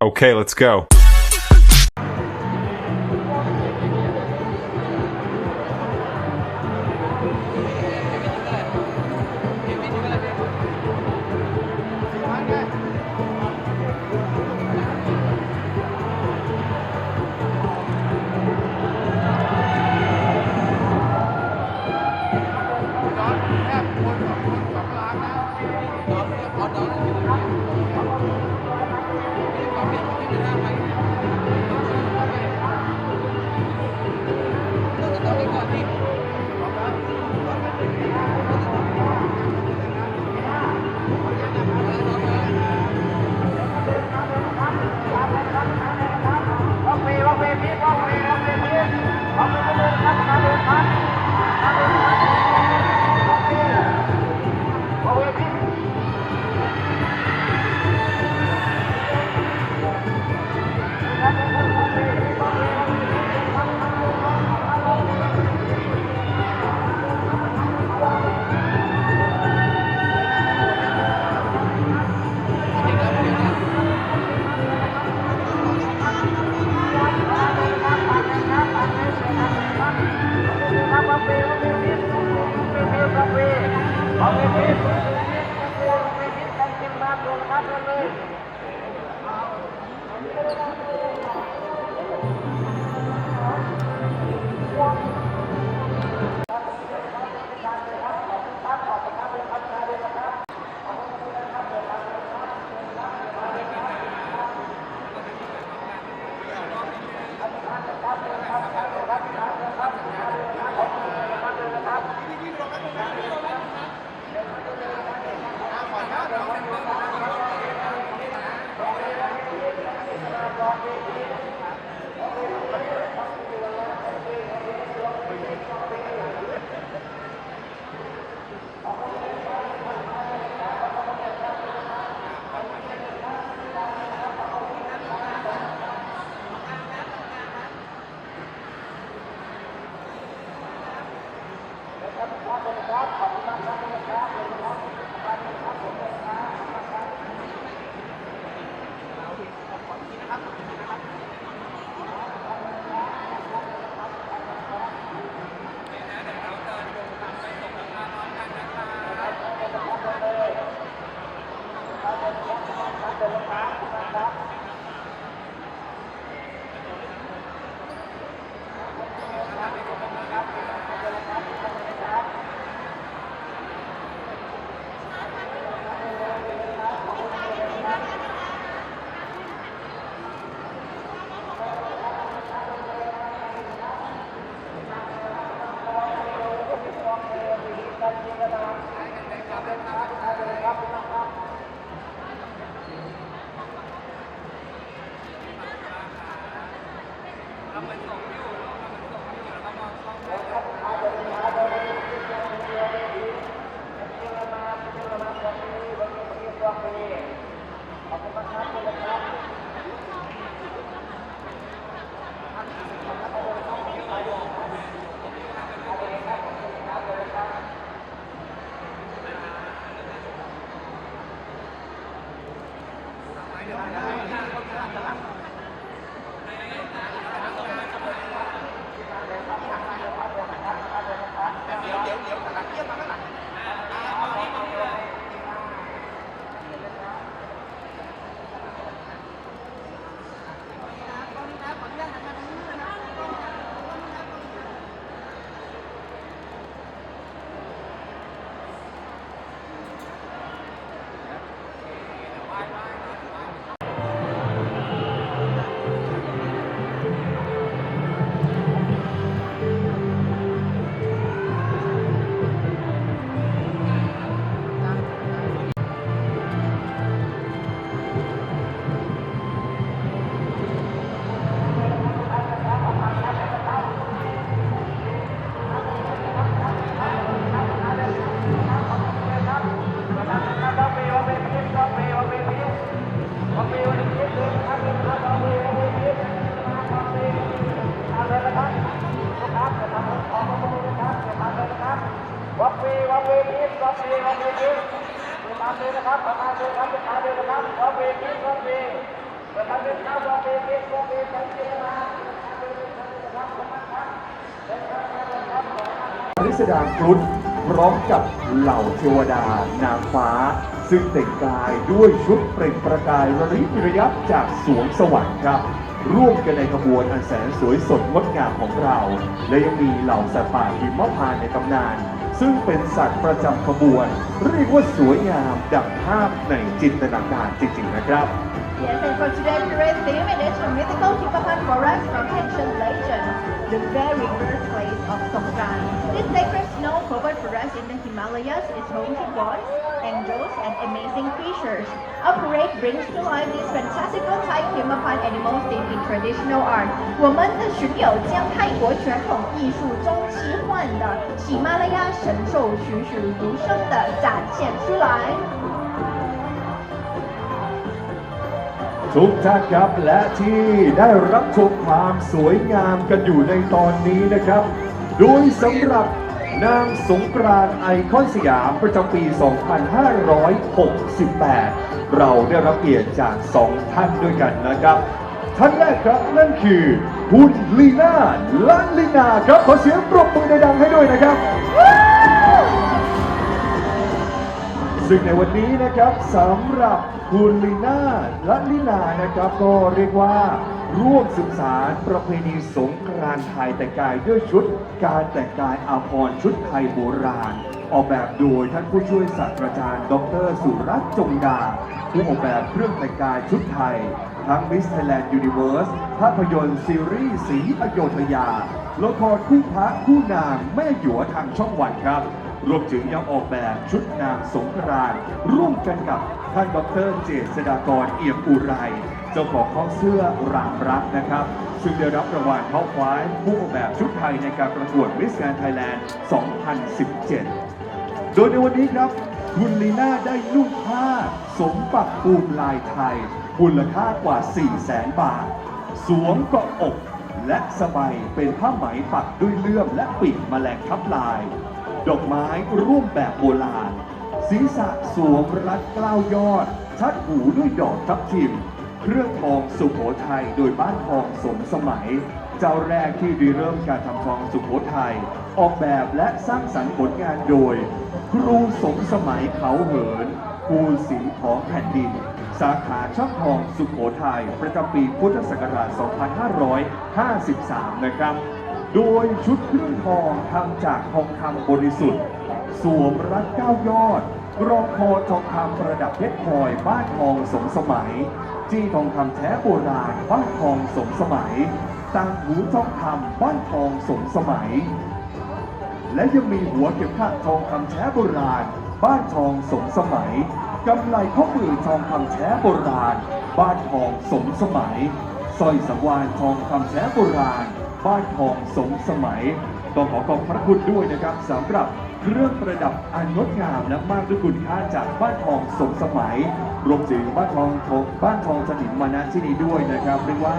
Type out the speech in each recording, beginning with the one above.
Okay, let's go. วัด bye, bye. ามเลยนะครับตามเลยครับตามเลยนนะครับวัดเวพีวัดเวประธานเป็นข้าววอเวกิสวอเวสังเกตมาครับขอบคุณครับอริสดากรุฑพร้อมกับเหล่าเทวดานางฟ้า ซึ่งแต่งกายด้วยชุดเปล่งประกายระริบระยับจากสวงสวรรค์ครับร่วมกันในขบวนอันแสนสวยสดงดงามของเรา และยังมีเหล่าสัตว์ป่าหิมพานต์ในตำนาน ซึ่งเป็นสัตว์ประจำขบวน เรียกว่าสวยงามดังภาพในจินตนาการจริงๆนะครับ Yes, and for today's parade theme, it is from mythical Himapan forest from ancient legend, the very birthplace of Songkran. This sacred snow-covered forest in the Himalayas is home to gods, angels, and amazing creatures. Our parade brings to life these fantastical Thai Himapan animals themed in traditional art. 我们的巡友将泰国传统艺术中奇 幻的喜马拉雅神兽栩栩如生的展现出来。 ทุกท่านครับและที่ได้รับชมความสวยงามกันอยู่ในตอนนี้นะครับ โดยสำหรับนางสงกรานต์ไอคอนสยามประจำปี 2568 เราได้รับเกียรติจากสองท่านด้วยกันนะครับ ท่านแรกครับนั่นคือคุณลีน่าลันลีนาครับขอเสียงปรบมือดังๆให้ด้วยนะครับ ซึ่งในวันนี้นะครับสำหรับคุณลีน่าและลินานะครับก็เรียกว่าร่วมสืบสารประเพณีสงกรานต์ไทยแต่งกายด้วยชุด การแต่งกายอาภรณ์ชุดไทยโบราณ ออกแบบโดยท่านผู้ช่วยศาสตราจารย์ ดร สุรัตน์จงดา ผู้ออกแบบเครื่องแต่งกายชุดไทย ทั้ง Miss Thailand Universe ภาพยนตร์ซีรีส์สีอโยธยาละครคู่พระคู่นางแม่หยวทางช่องวันครับ รวมถึงยังออกแบบชุดนางสงกรานร่วมกันกับท่านดรเจษฎากรเอี่ยมอุไรเจ้าของห้อเสื้อรามรักนะครับ ซึ่งได้รับรางวัลท็อปไฟผู้ออกแบบชุดไทยในการประกวดมิสแกรนไทยแลนด์ 2017 โดยในวันนี้ครับคุณลีน่าได้นุ่งผ้า สมปักปูมลายไทยมูลค่ากว่า 4 0 0แสนบาท สวมเกาะอก และสบายเป็นผ้าไหมปักด้วยเลื่อมและปีกแมลงทับลาย ดอกไม้ร่วมแบบโบราณ ศีรษะสวมรัดกล้าวยอด ชัดหูด้วยดอกทับทิม เครื่องทองสุโขทัยโดยบ้านทองสมสมัย เจ้าแรกที่ริเริ่มการทำทองสุโขทัย ออกแบบและสร้างสรรค์ผลงานโดย ครูสมสมัยเขาเหินครูสีของแผ่นดิน สาขาช่างทองสุโขทัยประจำปีพุทธศักราช 2553 นะครับ โดยชุดเครื่องทองทำจากทองคำบริสุทธิ์ สวมรัดเก้ายอดรองคอทองคำประดับเพชรพลอยบ้านทองสมสมัย จี้ทองคำแท้โบราณบ้านทองสมสมัยต่างหูทองคำบ้านทองสมสมัย และยังมีหัวเข็มขัดทองคำแท้โบราณ บ้านทองสมสมัยกำไลข้อมือทองคำแท้โบราณ บ้านทองสมสมัยสร้อยสังวานทองคำแท้โบราณ บ้านทองสมสมัยต้องขอขอบพระคุณด้วยนะครับสำหรับเครื่องประดับอันงดงามและมากด้วยคุณค่าจากบ้านทองสมสมัย รวมถึงบ้านทองทองบ้านทองสนิมมานะที่นี้ด้วยนะครับเรียกว่า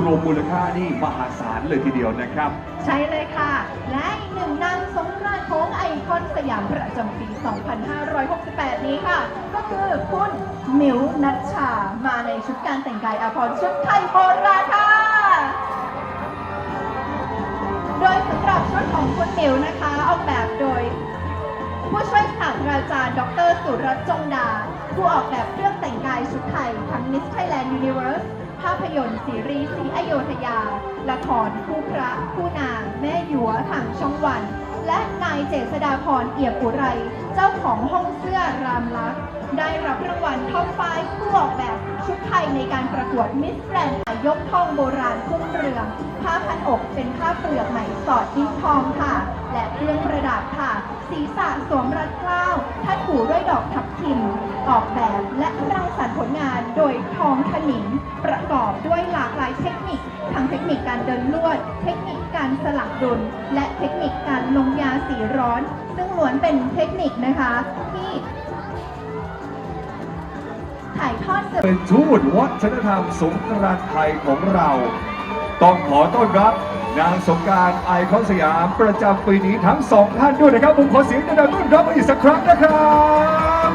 รวมมูลค่านี่มหาศาลเลยทีเดียวนะครับ ใช่เลยค่ะ และอีกหนึ่งนางสงกรานต์ของไอคอนสยามประจำปี 2568 นี้ค่ะ ก็คือคุณหมิวนัชชา มาในชุดการแต่งกายอาภรณ์ชุดไทยโบราณค่ะ โดยสำหรับชุดของคุณหมิวนะคะ ออกแบบโดย ผู้ช่วยศาสตราจารย์ ดร สุรัตน์จงดา ผู้ออกแบบเครื่องแต่งกายชุดไทยทั้ง Miss Thailand Universe ภาพยนตร์ซีรีส์สีอโยธยา ละครคู่พระคู่นาง แม่หยัวทางช่องวัน และนายเจษดาพรเอี่ยมอุไร เจ้าของห้องเสื้อรามลักษ์ได้รับรางวัลท็อปไฟผู้ออกแบบชุดไทยในการประกวดมิสแกรนด์ยกทองโบราณคุ้มเรือง ผ้าพันอกเป็นผ้าเปลือกไหมสอดดิ้นทองค่ะ และเครื่องประดับค่ะ ศีรษะสวมรัดเกล้าทัดหูด้วยดอกทับทิม ออกแบบและรังสรรค์ผลงานโดยทองถนิงประกอบด้วยหลากหลายเทคนิค ทั้งเทคนิคการเดินลวด เทคนิคการสลักดุล และเทคนิคการลงยาสีร้อน ซึ่งล้วนเป็นเทคนิคนะคะที่ถ่ายทอดสืบเป็นทูตวัฒนธรรมสงกรานต์ไทยของเรา ต้องขอต้อนรับ นางสงการไอคอนสยามประจำปีนี้ทั้งสองท่านด้วยนะครับผมขอเสียงดังๆต้อนรับอีกสักครั้งนะครับ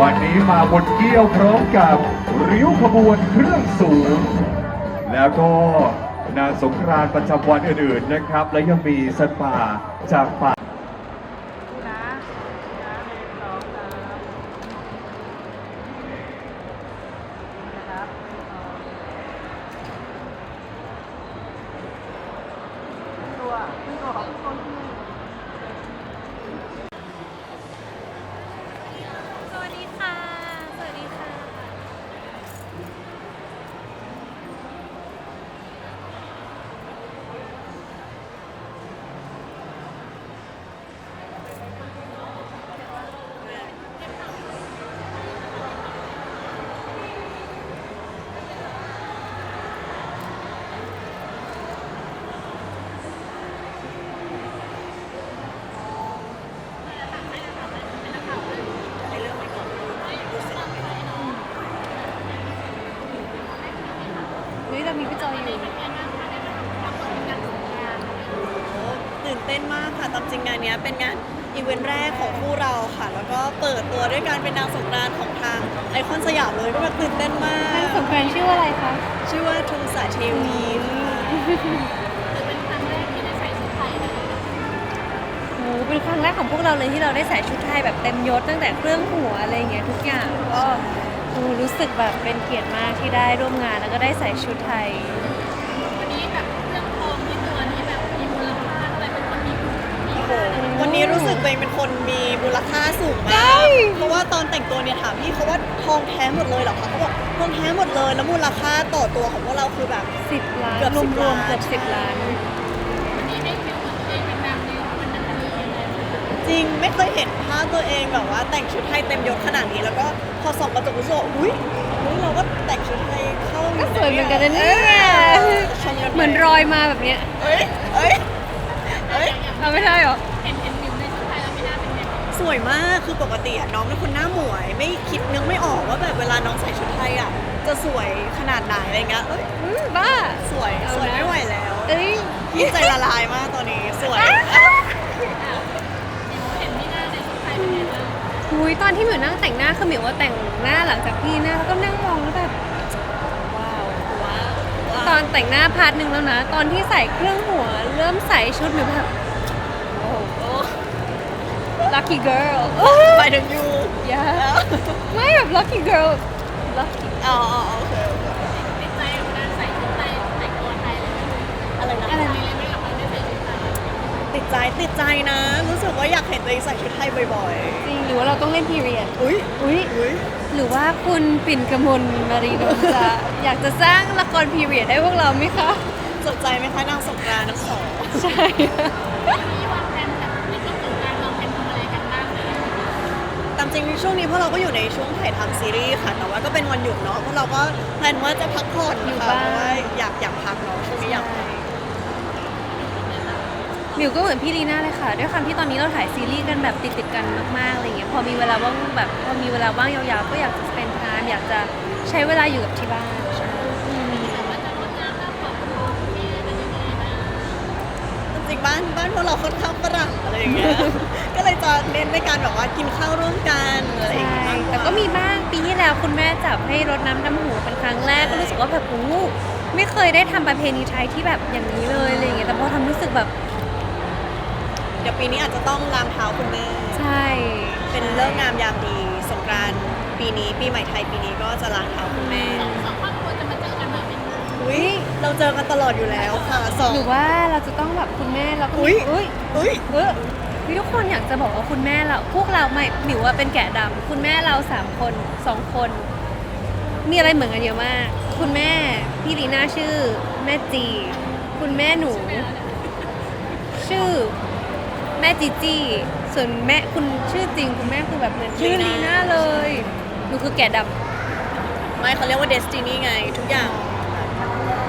วันนี้มาบนเกี้ยวพร้อมกับริ้วขบวนเครื่องสูง แล้วก็นางสงกรานต์ประจำวันอื่นๆนะครับ และยังมีสัตว์ป่าจากป่า สวัสดีค่ะ สวัสดีค่ะ เฮ้ยเรามีพี่จอยอยู่ ตื่นเต้นมากค่ะตามจ ริงงานเนี้ยเป็นงานอีเวนต์แรกของคู่เราค่ะ แล้วก็เปิดตัวด้วยการเป็นนางสงกรานต์ของทางไอคอนสยามเลยก็แบบตื่นเต้นมาก นางสงกรานต์ชื่อว่าอะไรคะ ชื่อว่าทุงสาเทวีค่ะโอ้เป็นครั้งแรกของพวกเราเลยที่เราได้ใส่ชุดไทยแบบเต็มยศตั้งแต่เครื่องหัวอะไรอย่างเงี้ยทุกอย่าง ก็โอ้รู้สึกแบบเป็นเกียรติมากที่ได้ร่วมงานแล้วก็ได้ใส่ชุดไทย โอ้โหวันนี้รู้สึกตัวเองเป็นคนมีมูลค่าสูงใช่มาก เพราะว่าตอนแต่งตัวเนี่ยถามพี่เขาว่าทองแท้หมดเลยเหรอคะเขาบอกทองแท้หมดเลย แล้วมูลค่าต่อตัวของพวกเราคือแบบสิบล้านเกือบรว10มรวมล้านเกือบสิบล้าน จริงไม่เคยเห็นภาพตัวเองแบบว่าแต่งชุดไทยเต็มยศขนาดนี้ แล้วก็พอส่องกระจกรู้สึกว่าอุ้ยอุ้ยเราก็แต่งชุดไทยเข้าก็สวยเหมือนกันนะเนี่ยออชมกันไปเหมือนรอยมาแบบเนี้ย เอ้ยเอ้ย เอ้ยเอาไม่ได้เหรอสวยมากคือปกติอะน้องเป็นคนหน้าหมวย ไม่คิดนึกไม่ออกว่าแบบเวลาน้องใส่ชุดไทยอะจะสวยขนาดไหนอะไรเงี้ยเอ้ยอืมบ้า สวยเอานะ สวยไม่ไหวแล้วเอ้ยพี่ใจละลายมากตอนนี้สวยหุยตอนที่หมิวนั่งแต่งหน้าคือหมิวว่าแต่งหน้าหลังจากพี่หน้าแล้วก็นั่งมองแล้วแบบ ว้าวว้าวตอนแต่งหน้าพาร์ทหนึ่งแล้วนะ ตอนที่ใส่เครื่องหัว เริ่มใส่ชุดหมิวแบบโอ้โห lucky girl ไปถึงยู yeah ไม่แบบ lucky girl lucky อ๋ออ๋อโอเคโอเคอะไรนะอะไรนะติดใจติดใจนะ รู้สึกว่าอยากเห็นตัวเองใส่ชุดไทยบ่อยจริงหรือว่าเราต้องเล่น period ๆ อุ้ยอุ้ยอุ้ยหรือว่าคุณปิ่นกมลมารีนนท์จะ อยากจะสร้างละคร period ให้พวกเราไหมคะ สนใจไหมคะนางสงกรานต์น้ำสองใช่ จริงช่วงนี้พวกเราก็อยู่ในช่วงถ่ายทำซีรีส์ค่ะ แต่ว่าก็เป็นวันหยุดเนาะพวกเราก็แพลนว่าจะพักผ่อนอยู่ค่ะบ้าน เพราะว่าอยากอยากพักเนาะช่วงนี้อยากพักมิวก็เหมือนพี่ลีน่าเลยค่ะด้วยความที่ตอนนี้เราถ่ายซีรีส์กันแบบติดๆกันมากๆอะไรเงี้ยพอมีเวลาว่างแบบพอมีเวลาว่างยาวๆก็อยากจะ spend time อยากจะใช้เวลาอยู่กับที่บ้าน บ้านบ้านพวกเราค่อนข้างฝรั่งอะไรอย่างเงี้ย ก็เลยจะเน้นในการแบบว่ากินข้าวร่วมกันอะไรอย่างใช่เงี้ยแต่ก็มีบ้างปีที่แล้วคุณแม่จับให้รดน้ำดำหัวเป็นครั้งแรกก็รู้สึกว่าแบบโอ้โหไม่เคยได้ทำประเพณีไทยที่แบบอย่างนี้เลยอะไรเงี้ยแต่พอทำรู้สึกแบบเดี๋ยวปีนี้อาจจะต้องล้างเท้าคุณแม่ ใช่เป็นเลิกษ์งามยามดีสงกรานต์ปีนี้ปีใหม่ไทยปีนี้ก็จะล้างเท้าคุณแม่อุ้ยเราเจอกันตลอดอยู่แล้วค่ะสองหรือว่าเราจะต้องแบบคุณแม่เราก็อุ๊มีย อุ้ยอุ้ย เออพี่ทุกคนอยากจะบอกว่าคุณแม่เรา พวกเราไม่หมิวว่าเป็นแกะดำคุณแม่เราสามคนสองคน มีอะไรเหมือนกันเยอะมาก คุณแม่พี่ลีน่าชื่อ แม่จี คุณแม่หนู ชื่อ แม่จีจี้ส่วนแม่คุณชื่อจริง คุณแม่คือแบบเหมือนชื่อลีน่าเลยหนูคือแกะดำ ไม่เขาเรียกว่าเดสตินีไง ทุกอย่าง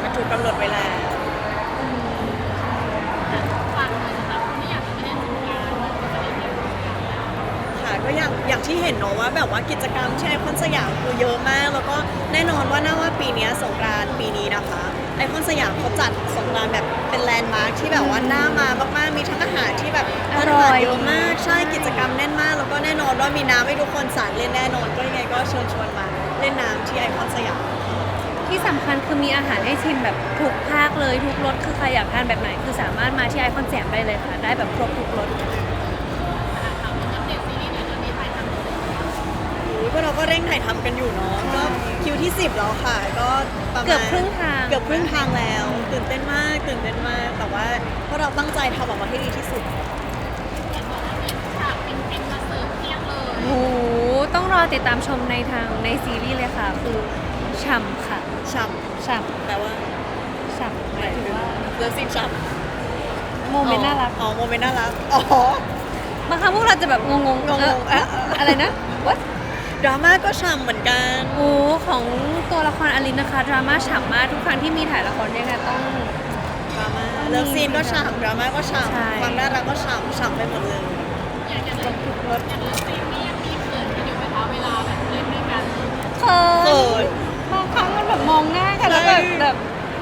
มันถูกกำหนดไว้แล้ว ก็อย่างอย่างที่เห็นเนาะว่าแบบว่ากิจกรรมที่ไอคอนสยามคือเยอะมาก แล้วก็แน่นอนว่าน่าว่าปีนี้สงกรานต์ปีนี้นะคะไอคอนสยามเขาจัดสงกรานต์แบบเป็นแลนด์มาร์คที่แบบว่าน่ามามากๆมีทั้งอาหารที่แบบอร่อยเยอะมากใช่กิจกรรมแน่นมาก แล้วก็แน่นอนว่ามีน้ำให้ทุกคนสาดเล่นแน่นอนก็ยังไงก็เชิญชวนมาเล่นน้ำที่ไอคอนสยามที่สำคัญคือมีอาหารให้ชิมแบบทุกภาคเลยทุกรสคือใครอยากทานแบบไหนคือสามารถมาที่ไอคอนแจมได้เลยค่ะ ได้แบบครบทุกรส กเราก็เร่งถ่ายทำกันอยู่เนาะก็คิวที่ 10 แล้วค่ะ ก็ประมาณเกือบครึ่งทาง เกือบครึ่งทางแล้ว ตื่นเต้นมากตื่นเต้นมาก แต่ว่าพวกเราตั้งใจทำออกมาให้ดีที่สุดโอ้โหต้องรอติดตามชมในทางในซีรีส์เลยค่ะ คือฉ่ำค่ะฉ่ฉ่ำแปลว่าำฉ่ำหมายถึงว่าเลิฟซีนฉ่ำโมเมนต์น่ารักอ๋อโมเมนต์น่ารักอ๋อบางครั้งพวกเราจะแบบงงๆงงๆเอ่อเอ๊ะอะไรนะ what ดราม่าก็ฉ่ำเหมือนกัน โอ้ของตัวละครอลินนะคะดราม่าฉ่ำมากทุกครั้งที่มีถ่ายละครด้วยกันต้อง ดราม่าเลิฟซีนก็ฉ่ำดราม่าก็ฉ่ใช่ำความน่ารักก็ฉ่ำฉ่ำไปหมดเลย เขิเขินน บางครั้งมันแบบมองหน้ากันแล้วแบบใช่ แบบ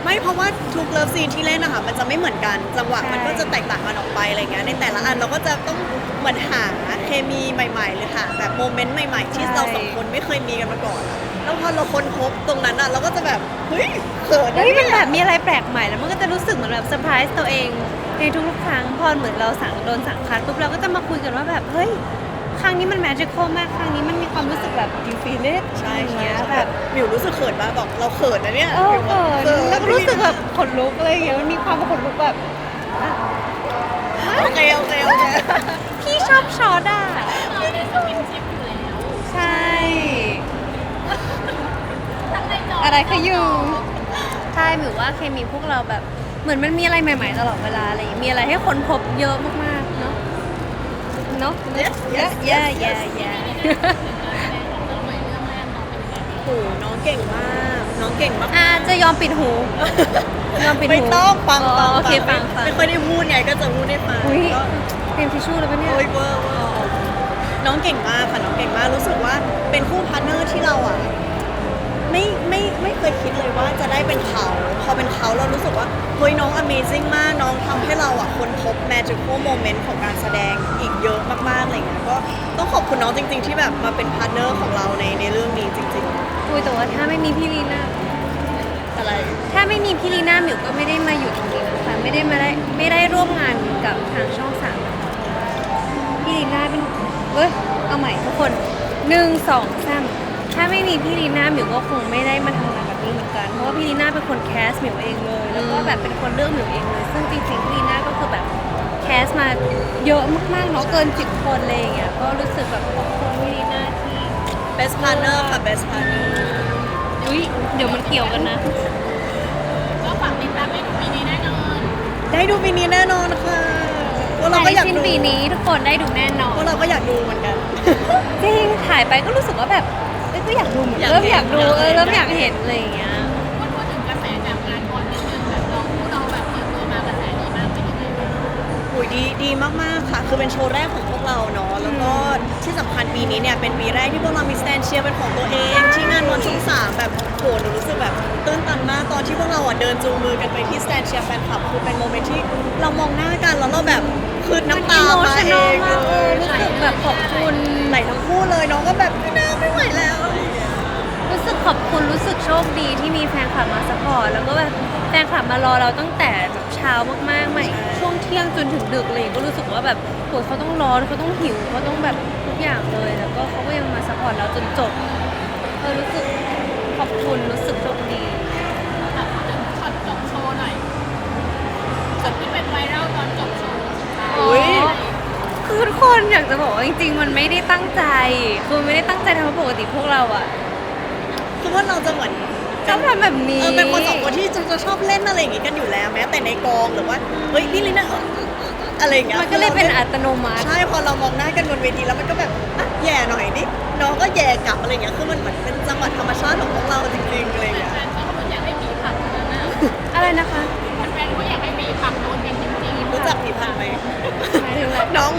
ไม่เพราะว่าทุกเลิฟซีนที่เล่นนะคะมันจะไม่เหมือนกันจังหวะใช่มันก็จะแตกต่างกันออกไปอะไรเงี้ยในแต่ละอันเราก็จะต้องเหมือนหาเคมีใหม่ ๆ หรือหาแบบโมเมนต์ใหม่ ๆ ที่เราสองคนไม่เคยมีกันมาก่อนอะแล้วพอเราค้นพบตรงนั้นอะเราก็จะแบบเฮ้ยเขินนะเฮ้ยมันเนี่ยแบบมีอะไรแปลกใหม่แล้วมันก็จะรู้สึกเหมือนแบบเซอร์ไพรส์ตัวเองในทุกๆครั้งพอเหมือนเราสั่งโดนสั่งคัดปุ๊บเราก็จะมาคุยกันว่าแบบเฮ้ย ครั้งนี้มันแมจิคอลมากครั้งนี้มันมีความรู้สึกแบบดีฟีเลตใช่อย่างใช่เงี้ยใช่แบบมิวรู้สึกเขินปะบอกเราเขินนะเนี่ยเออมิวเขิบอกนแล้วก็รู้สึกแบบขนลุกอะไรอย่างเงี้ยมันมีความขนลุกแบบ โอเคโอเคโอเคพี่ชอบช็อตอะใช่อะไรก็อยู่ใช่หมิวว่าเคมีพวกเราแบบ เหมือนมันมีอะไรใหม่ ๆ ตลอดเวลาอะไรอย่างเงี้ยมีอะไรให้คนพบเยอะมากๆเนาะ เนาะ Yes, เย yes, อะแย่แย่แย่โอ้โหน้องเก่งมาก น้องเก่งมากอาจะยอมปิดหู ยอมปิดหูไม่ต้องฟังอ๋อฟังโอเคฟังฟังไม่ค่อยได้พูดไงก็จะพูดได้ฟังอุ้ยก็เตรียมทิชชู่เลยปะเนี่ย โอ้ยเวอร์เวอร์น้องเก่งมากค่ะน้องเก่งมากรู้สึกว่าเป็นคู่พาร์ทเนอร์ที่เราอะ ไม่ไม่ไม่เคยคิดเลยว่าจะได้เป็นเขาพอเป็นเขาเรารู้สึกว่าเฮ้ยน้อง Amazing มากน้องทำให้เราอะค้นพบ magical moment ของการแสดงอีกเยอะมากๆอะไรเงี้ยก็ต้องขอบคุณน้องจริง ๆ ที่แบบมาเป็นพาร์ทเนอร์ของเราในในเรื่องนี้จริง อุ้ยแต่ว่าถ้าไม่มีพี่ลีน่าๆ อะไร ถ้าไม่มีพี่ลีน่าหมิวก็ไม่ได้มาอยู่ตรงนี้นะคะไม่ได้มาได้ไม่ได้ร่วมงานกับทางช่องสามนะคะเพราะว่าพี่ลีน่าเป็นเฮ้ยเอาใหม่ทุกคนหนึ่งสองสาม ถ้าไม่มีพี่ลีน่าหมิวก็คงไม่ได้มาทำงานแบบนี้เหมือนกันเพราะว่าพี่ลีน่าเป็นคนแคสหมิวเองเลย แล้วก็แบบเป็นคนเลือกหมิวเองเลย ซึ่งจริงๆพี่ลีน่าก็คือแบบแคสมาเยอะมากๆเนาะเกินสิบคนเลยอย่างเงี้ยก็รู้สึกแบบขอบคุณพี่ลีน่าที่ best partner ค่ะ best partner อุ้ยเดี๋ยวมันเกี่ยวกันนะได้ดูปีนี้แน่นอนค่ะพวกเราก็อยากสิ้นดูปีนี้ทุกคนได้ดูแน่นอน พวกเราก็อยากดูเหมือนกัน จริงถ่ายไปก็รู้สึกว่าแบบเอ้ย ก็อยากดูเหมือนอยากเริ่มเห็นอยากดูอยากเอเห็อนเริ่มอยากอยากเห็เห็น นอะไรอย่างเงี้ยโอ้ยดีดีมาก ๆ ค่ะ คือเป็นโชว์แรกของพวกเราเนาะ แล้วก็ที่สำคัญปีนี้เนี่ย เป็นปีแรกที่พวกเรามีสแตนเชียร์เป็นของตัวเอง ที่งานวันช่องสามแบบโหหนูรู้สึกแบบตื้นตันมาก ตอนที่พวกเราอะเดินจูงมือกันไปที่สแตนเชียร์แฟนคลับ คือเป็นโมเมนต์ที่เรามองหน้ากันแล้วเราแบบ คือน้ำตาโมาเองเออรู้สึกแบบขอบคุณไหลทั้งคู่เลยน้องก็แบบไม่น่าไม่ไหวแล้ว รู้สึกขอบคุณรู้สึกโชคดีที่มีแฟนคลับมาสปอร์ตแล้วก็แบบแฟนคลับมารอเราตั้งแต่แบบเช้ามากๆใหม่ช่วงเที่ยงจนถึงดึกเลย ก็รู้สึกว่าแบบโหเขาต้องรอเขาต้องหิวเขาต้องแบบทุกอย่างเลย แล้วก็เขาก็ยังมาสปอร์ตเราจนจบเออรู้สึกขอบคุณรู้สึกโชคดี อุ๊ย คือทุกคนอยากจะบอกว่าจริง ๆ มันไม่ได้ตั้งใจคือไม่ได้ตั้งใจทำเพราะปกติพวกเราอะคือว่าเราจะเหมือนชอบทำแบบนี้เออเป็นคนสองคนที่จะจะชอบเล่นอะไรอย่างงี้กันอยู่แล้ว แม้แต่ในกองหรือว่าเฮ้ยพี่ลิน่าเอออะไรอย่างเงี้ยมันก็เลยเป็นอัตโนมัติใช่พอเรามองหน้ากันบนเวทีแล้วมันก็แบบอะแย่หน่อยดิน้องก็แย่กลับอะไรอย่างเงี้ยคือมันเหมือนเป็นจังหวะธรรมชาติของพวกเราจริงๆอะไรอย่างเงี้ยอะไรนะคะรู้จักผีพันไหมหมายถึงอะไรน้อง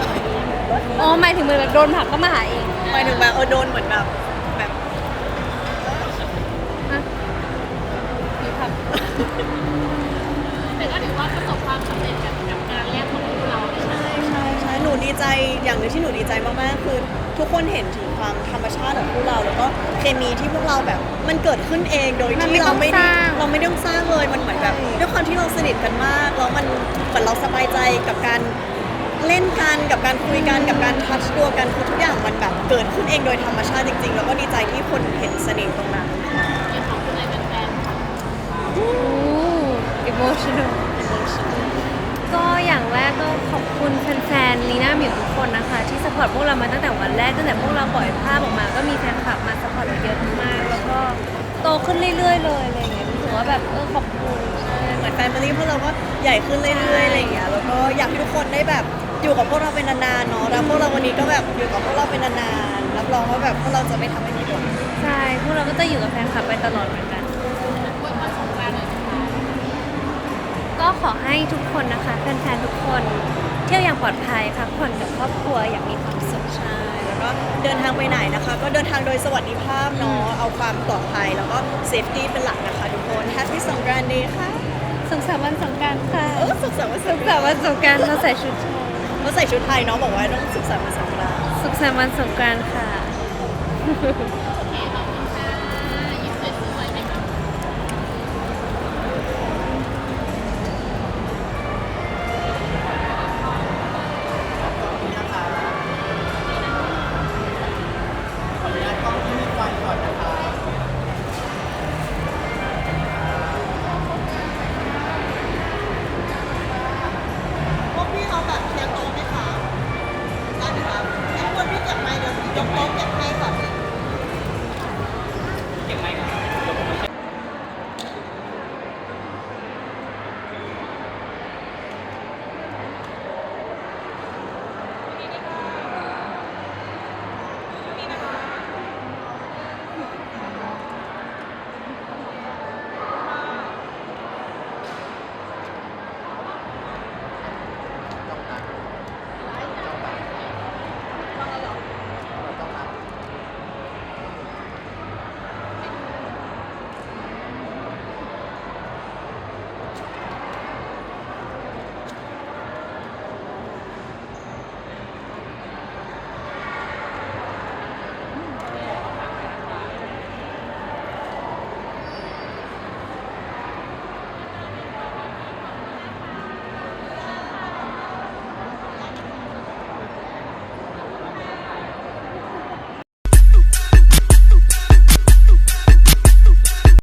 อ๋อหมายถึงเหมือนแบบโดนผลักก็มาหาเองหมายถึงแบบเออโดนเหมือนแบบแบบฮะหรือผลักแต่ก็ถือว่าประสบความสำเร็จกับกับงานแรกของพวกเราเลยนะใช่ใช่ใช่หนูดีใจอย่างหนึ่งที่หนูดีใจมากๆคือทุกคนเห็นถึงความธรรมชาติของพวกเราแล้วก็เคมีที่พวกเราแบบมันเกิดขึ้นเองโดยมันไม่ที่เราไม่ต้องสได้ร้าง เราไม่ต้องสร้างเลยมันเหมือนแบบด้วยความที่เราสนิทกันมากแล้วมันเหมือนเราสบายใจกับการ เล่นกันกับการคุยกันกับการทัชตัวกันคือทุกอย่างมันแบบเกิดขึ้นเองโดยธรรมชาติจริงๆ แล้วก็ดีใจที่คนเห็นเสน่ห์ตรงนั้นอย่างของคุณไอเป็นแฟนค่ะอู้ emotional ก็อย่างแรกก็ขอบคุณแฟนๆลีน่าหมิวทุกคนนะคะ ที่สปอร์ตพวกเรามาตั้งแต่วันแรกตั้งแต่พวกเราปล่อยภาพออกมา ก็มีแฟนคลับมาสปอร์ตเราเยอะมากๆแล้วก็โตขึ้นเรื่อยๆ เลยอะไรอย่างเงี้ยรู้สึกว่าแบบเออขอบคุณ เหมือนแฟนมิลี่พวกเราก็ใหญ่ขึ้นเรื่อยๆอะไรอย่างเงี้ยแล้วก็อยากให้ทุกคนได้แบบ อยู่กับพวกเราเป็นนานๆเนาะแล้วพวกเราวันนี้ก็แบบอยู่กับพวกเราเป็นนานๆรับรองว่าแบบพวกเราจะไม่ทำให้ผิดหวังใช่พวกเราก็จะอยู่กับแฟนคลับไปตลอดเหมือนกันอวยพรสงกรานต์หน่อยนะคะก็ขอให้ทุกคนนะคะแฟนๆทุกคน เที่ยวอย่างปลอดภัยพักผ่อนกับครอบครัวอย่างมีความสุข ใช่แล้วก็เดินทางไปไหนนะคะ ก็เดินทางโดยสวัสดิภาพเนาะเอาความปลอดภัยแล้วก็เซฟตี้เป็นหลักนะคะทุกคน Happy สงกรานต์ Day ค่ะ สุขสันต์วันสงกรารค่ะเออสุขสันต์วันสสุงขกสัรานต์ต์วันสงกรารเราใส่ชุดไทย เราใส่ชุดไทยน้องบอกว่าต้องสุขสันต์วันสงกรานต์ สุขสันต์วันสงกรานต์ค่ะ